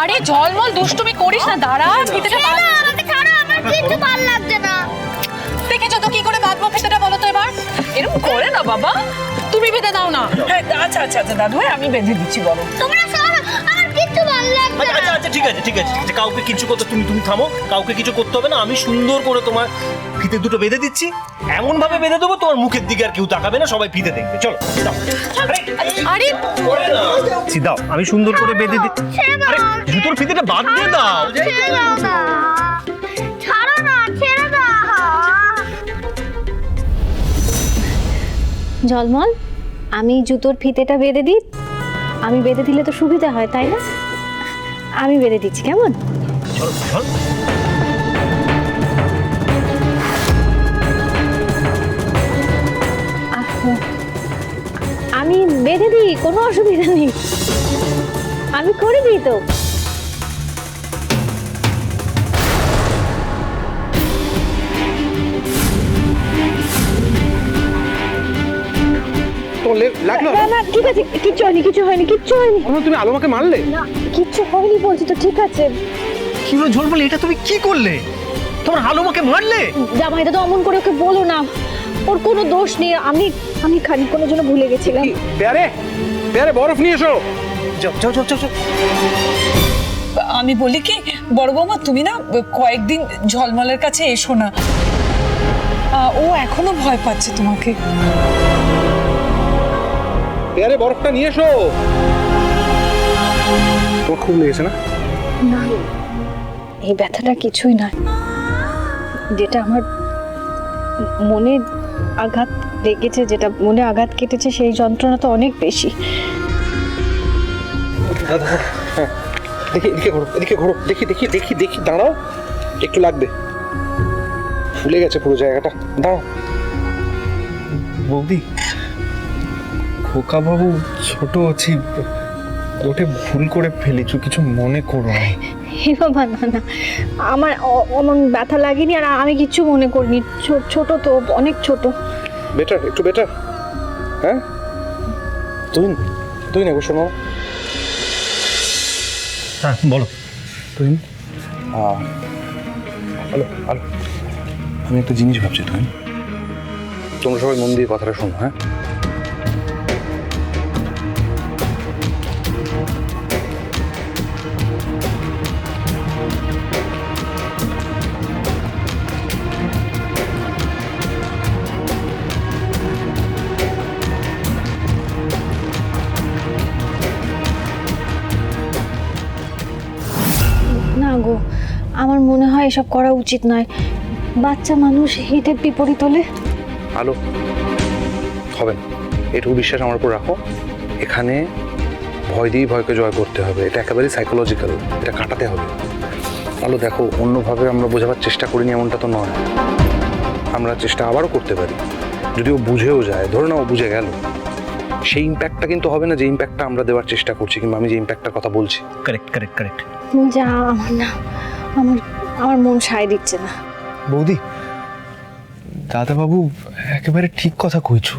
আরে ঝলমল দুষ্টুমি করিস না দাঁড়া ফিতেটা বাঁধ। না আমাকে ছাড়ো আমার কিছু ভালো লাগছে না। দেখেছ তো কি করে বাঁধবো ফিতেটা বলো তো এবার? এরকম করে না বাবা। তুমি বেঁধে দাও না। হ্যাঁ আচ্ছা আচ্ছা আচ্ছা দাদু ভাই আমি বেঁধে দিচ্ছি বলো। তোমরা সব আমার কিছু ভালো লাগছে না আচ্ছা আচ্ছা ঠিক আছে ঠিক আছে ঠিক আছে। কাউকে কিছু করতে তুমি তুমি থামো। কাউকে কিছু করতে হবে না। আমি সুন্দর করে তোমার ফিতে দুটো বেঁধে দিচ্ছি। এমন ভাবে বেঁধে দেবো তোমার মুখের দিকে আর কেউ তাকাবে না। সবাই ফিতে দেখবে। চলো দাও। আরে, আমি সুন্দর করে বেঁধে দিচ্ছি আরে জুতোর ফিতেটা বাদ দিয়ে দাও। ছাড়ো না। ছেড়ে জলমল আমি জুতোর ফিতেটা বেঁধে দিই। আমি বেঁধে দিলে তো সুবিধা হয় তাই না? আমি বেঁধে দিচ্ছি কেমন? চলো চল। আমি বেঁধে দিই কোনো অসুবিধা নেই। আমি করে দিই তো। তোমার লে- লাগল? না না ঠিক আছে কিচ্ছু হয়নি কিছু হয়নি কিচ্ছু হয়নি। তুমি আলোমাকে মারলে? না কিচ্ছু হয়নি বলছি তো ঠিক আছে। কি হলো ঝোল বলে এটা তুমি কি করলে? তোমার হালুমাকে মারলে? জামাইটা তো অমন করে ওকে বলো না। ওর কোনো দোষ নেই আমি আমি খানিক্ষণের জন্য ভুলে গেছিলাম। পেয়ারে? পেয়ারে বরফ নিয়ে এসো। যাও যাও যাও যাও যাও। আমি বলি কি বড় বৌমা তুমি না কয়েকদিন ঝলমলের কাছে এসো না। ও এখনও ভয় পাচ্ছে তোমাকে। পেয়ারে বরফটা নিয়ে এসো। তোমার খুব লেগেছে না? না এই ব্যথাটা কিছুই নয় যেটা আমার মনে আঘাত লেগেছে যেটা মনে আঘাত কেটেছে সেই যন্ত্রণা তো অনেক বেশি। হ্যাঁ। দেখি এদিকে ঘোরো এদিকে ঘোরো। দেখি দেখি দেখি দেখি দাঁড়াও। একটু লাগবে। ফুলে গেছে পুরো জায়গাটা। দাঁড়াও। বৌদি খোকা বাবু ছোট আছি ওটে ভুল করে ফেলেছো কিছু মনে করো না। হে বাবা না না আমার অ- অমন ব্যথা লাগেনি আর আমি কিচ্ছু মনে করিনি। ছো- ছোট তো অনেক ছোট। বেটার একটু বেটার হ্যাঁ? তুই তুই নেব শোনো হ্যাঁ বলো। তুই হ্যালো হ্যালো। আমি একটা জিনিস ভাবছি তুই তোমরা সবাই মন দিয়ে কথাটা শোনো হ্যাঁ? না গো, আমার মনে হয় এসব করা উচিত নয়। বাচ্চা মানুষ হিতের বিপরীত হলে? আলো, হবে না। এটুকু বিশ্বাস আমার উপর রাখো। এখানে ভয় দিয়েই ভয়কে জয় করতে হবে। এটা একেবারেই সাইকোলজিক্যাল এটা কাটাতে হবে। আলো, দেখো, অন্যভাবে আমরা বোঝাবার চেষ্টা করিনি এমনটা তো নয়। আমরা চেষ্টা আবারও করতে পারি। যদি ও বুঝেও যায়, ধরে নাও বুঝে গেল। সেই ইম্প্যাক্টটা কিন্তু হবে না যে ইম্প্যাক্টটা আমরা দেওয়ার চেষ্টা করছি কিংবা আমি যে ইম্প্যাক্টটার কথা বলছি। কারেক্ট কারেক্ট কারেক্ট যা আমার না আমার আমার মন সায় দিচ্ছে না। বৌদি দাদাবাবু একেবারে ঠিক কথা কইছো।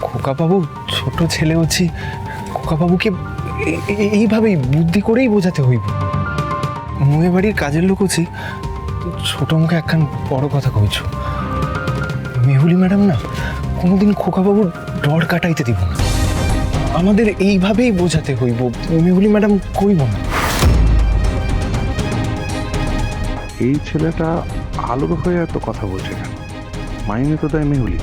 খোকা বাবু ছোট ছেলে হচ্ছি খোকা বাবুকে এ- এ- এইভাবেই বুদ্ধি করেই বোঝাতে হইব। মুয়ে বাড়ির কাজের লোক হচ্ছি ছোট মুখে একখান বড় কথা কইছো। মেহুলি ম্যাডাম না কোনোদিন খোকাবাবুর ডর কাটাইতে দিব না। আমাদের এইভাবেই বোঝাতে হইব। মেহুলি ম্যাডাম কইব না। এই ছেলেটা আলোক হয়ে এত কথা বলছে কেন? মাইনে তো দেয় মেহুলি।